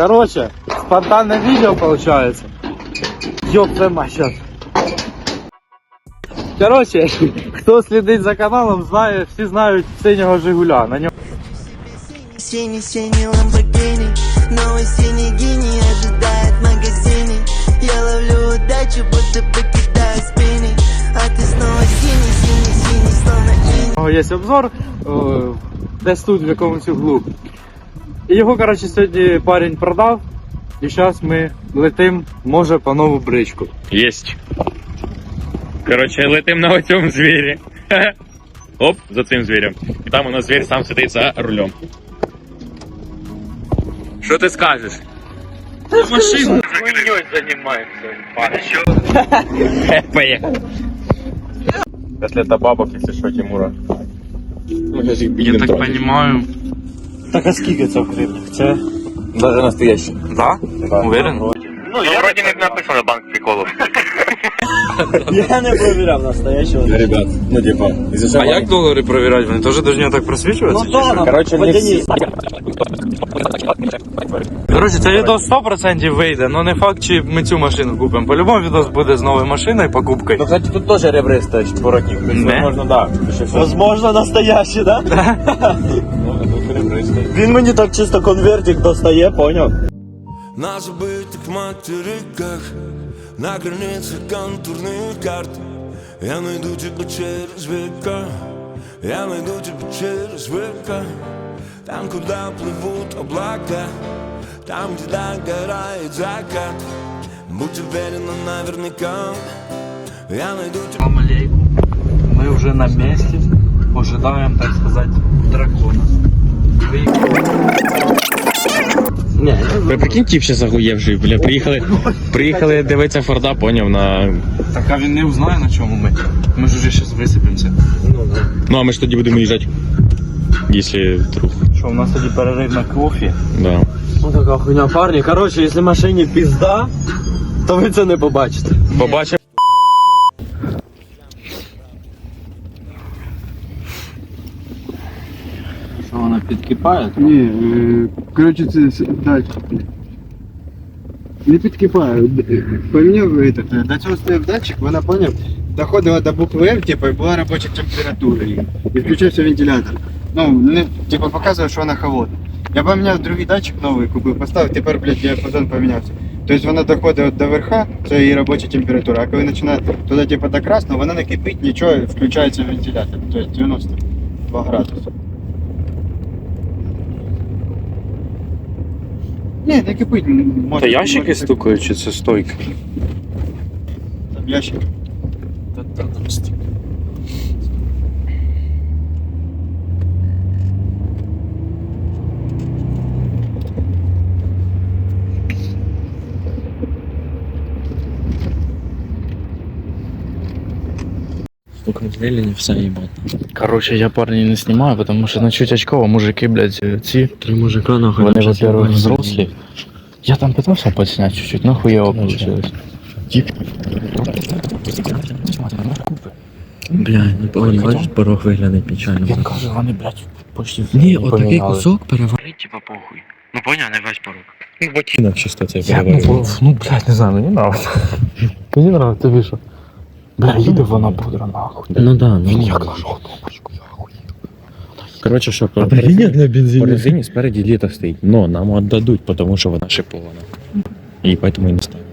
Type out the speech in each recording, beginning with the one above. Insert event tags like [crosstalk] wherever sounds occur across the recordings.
Короче, спонтанное видео получается. Ёб твою мать, щас. Короче, [laughs] хто слідить за каналом, знає, всі знають синього Жигуля. На ньому Синий-синий Ламборгини Новый синий гений ожидает в магазине Я ловлю удачу, будто бы кидаю спины А ты снова синий, синий, синий, словно иней нього є обзор, о, десь тут в якомусь углу. І його, коротше, сьогодні парень продав. І зараз ми летим, може, по нову бричку. Єсть. Коротше, летим на оцьому звірі. [laughs] Оп, за цим звірем. І там у нас звір сам сидить за рулем. Що ти скажеш? Машину хуйней займається, пане. [laughs] Поїхали. Если это бабок, если что, Тимура. Я так розумію. Так а скільки це в гривнях? Це Даже настоящий. Да? Уверен? Ну, я вроде не написано банк приколов. [laughs] Я не перевіряв настоящого. Ребят, ну типа, из-за А як долари перевіряти? Вони теж повинні так просвічуватися? Ну да, короче, не всі. Коротше, це відос 100% вийде, але не факт, чи ми цю машину купимо. По-любому відос буде з новою машиною і покупкою. Ну, кстати, тут тоже ребристая четворотник. То есть, Не? Возможно, да. Возможно, настоящий, да? [laughs] [laughs] Ну, тут ребристая. Він мені так чисто конвертик достає, поняв? На забытых материках На границе контурных карт Я найду тебя через века Я найду тебя через века Там, куда плывут облака Там, где догорает закат Будь уверена наверняка Я найду тебя Салам алейкум. Ми вже на місці. Ожидаємо, так сказати, дракона. Ви прикинь, тип ще загуєвший, бля, приїхали, приїхали дивитися Форда, поняв, на... Так а він не узнає на чому ми. Ми ж уже зараз висипемося. Ну, а ми ж тоді будемо їжджати. Якщо вдруг, Що, у нас тоді перерив на кофі. да. Ну така хуйня, парні. Коротше, якщо машині пізда, то ви це не побачите. Побачимо. Що вона підкипає? Ні, е, коротше, це с- датчик. Не підкипає. Д- е, Поміняв этот, е, до цього стояв датчик, вона поняв, доходила до букви F, типу, і була робоча температура. її. І включився вентилятор. Ну, не, типу, показує, що вона холодна. Я поміняв другий датчик новий, купив, поставив, тепер, блядь, діапазон помінявся. Тобто вона доходить до верха, це її робоча температура, а коли починає туди, типу, до красного, вона не кипить, нічого, включається вентилятор. Тобто 92 градуси. Ні, не кипить. Може, Та ящики може, стукають чи це стойки? Там ящик. Короче, я парней не снимаю, потому что на чуть очково мужики, блядь, ці. Три мужика нахуй. Вони, во-первых, взрослі. Я там пытался подснять чуть-чуть, но хуево получилось. Бля, ну он бачиш, порог виглядає печально. Він каже, вони, блядь, почти Ні, не отакий кусок переварить. Типа похуй. Ну понял, не весь порог. Ну, ботинок чисто цей Я, ну, ну, блядь, не знаю, мені нравится. [laughs] Мені нравится, тобі що? Бля, їде вона бодра нахуй. Ну да, ну. Він як нажав кнопочку, я охуєв. Короче, що, про... А прикинь, як на по бензині. резині спереді літо стоїть. Но нам віддадуть, потому що вона шипована. І поэтому і не ставимо.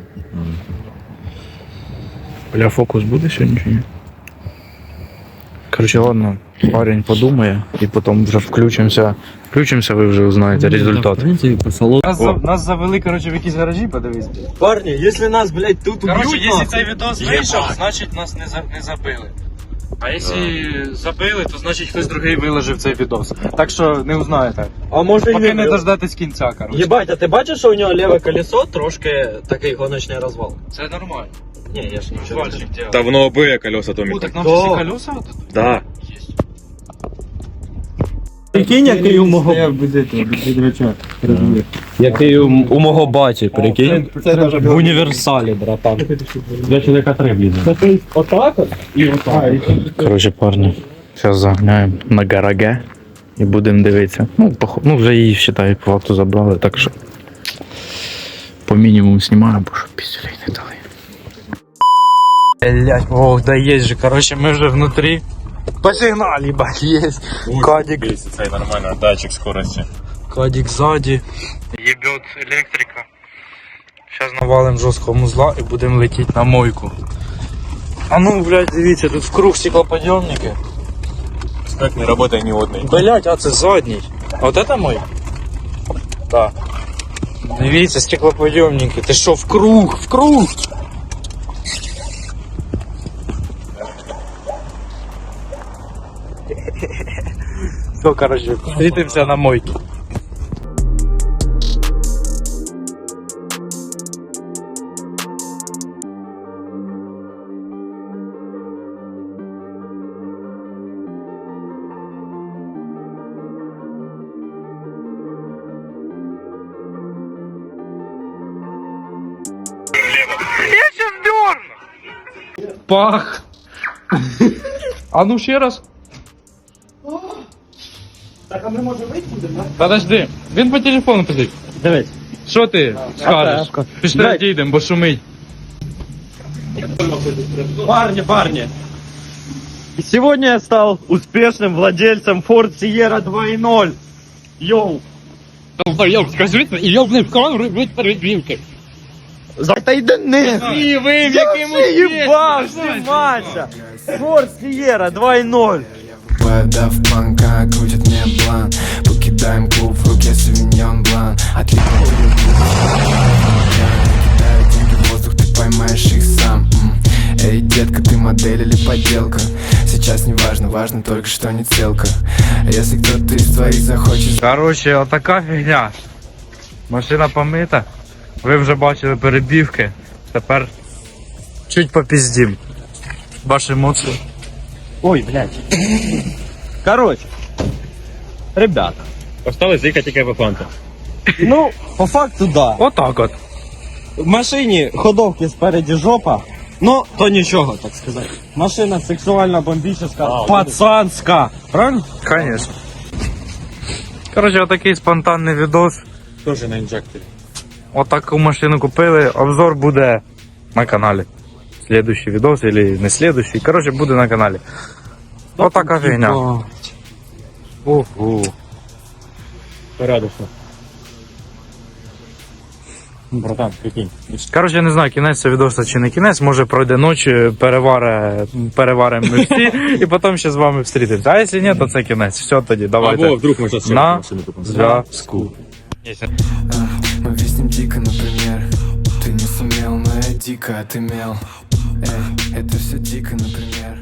Бля, фокус буде сьогодні чи ні? Короче, ладно, парень подумає і потім вже включимося. Включимося, ви вже узнаєте результат. Нас, за- нас завели, коротше, в якісь гаражі, подивись. Парні, якщо нас, блядь, тут Коротше, уб'ють, якщо цей відос вийшов, значить нас не, за, не забили. А якщо забили, то значить хтось другий виложив цей відос. Так що не узнаєте. а може і Поки не не дождатись кінця, коротше. Єбать, а ти бачиш, що у нього ліве колесо трошки такий гоночний розвал? Це нормально. Ні, я ж нічого не делал. Та воно обиє колеса Ну, Томі. так нам Да. всі колеса Да. Прикинь, який у мого, який у, у мого баті, прикинь. Це даже В універсалі, братан. Для чоловіка три отак. Короче, парні, зараз загняємо на гараге і будемо дивитися. Ну, ну вже її, вважаю, по факту забрали, так що по мінімуму знімаю, бо щоб піздюлей не дали. Блять, ох, да есть же, короче, мы уже внутри. Посигнали, ебать, есть. Кадик, Це нормально, датчик скорості. кадик сзади. Ебет электрика. Сейчас навалим жорсткого музла і будемо летіти на мойку. А ну, блядь, дивіться, тут в круг стеклоподйомники. Как не работає ні одний. Блять, а це задній. А вот это мой? Да. Дивіться, стеклоподйомники. Ти що, в круг, в круг? Все, короче, встретимся на мойке. Пах. А ну ще раз. Так, а ми можемо вийти? Подожди, він по телефону посидить. Дивись. Що ти скажеш? Пішли Дай. дійдемо, бо шумить. Парни, парни. Сегодня я стал успешным владельцем Ford Sierra 2.0. Йоу. Отойди не. І ви, Я ебал, снимайся. Ford Sierra 2.0. Подав панка, крутит мне план Покидаем клуб, в руке сувеньон блан Отлипну Кидаю деньги в воздух, ты поймаешь их сам М. Эй, детка, ты модель или подделка? Сейчас не важно, важно только, что не целка Если кто-то из твоих захочет Короче, отака фігня. Машина помита. Ви вже бачили перебівки. Тепер чуть попіздім. Ваші емоції. Ой, блядь. Короче. Ребята. Осталось зика тільки в фанта. Ну, по факту, да. Отак от. В машині ходовки спереді жопа. Ну, то нічого, так сказати. Машина сексуально бомбічна, пацанська. Правильно? Конечно. Короче, отакий спонтанний відос. Тоже на інжекторі. Отаку машину купили. Обзор буде на каналі Следующий відос или не следующий. Короче, буде на каналі. Отака фігня. Ого. Порядочно. Ну, Братан, прикинь. Коротше, я не знаю, кінець це відоса чи не кінець, може пройде ночі, перевари, переваримо ми всі, [laughs] і потім ще з вами встрітимося. А якщо ні, то це кінець. Все тоді, давайте. Або вдруг ми зараз На машину купимо. зв'язку. Мы виснем дико, например Ты не сумел, но я дико отымел Эй, это все дико, например.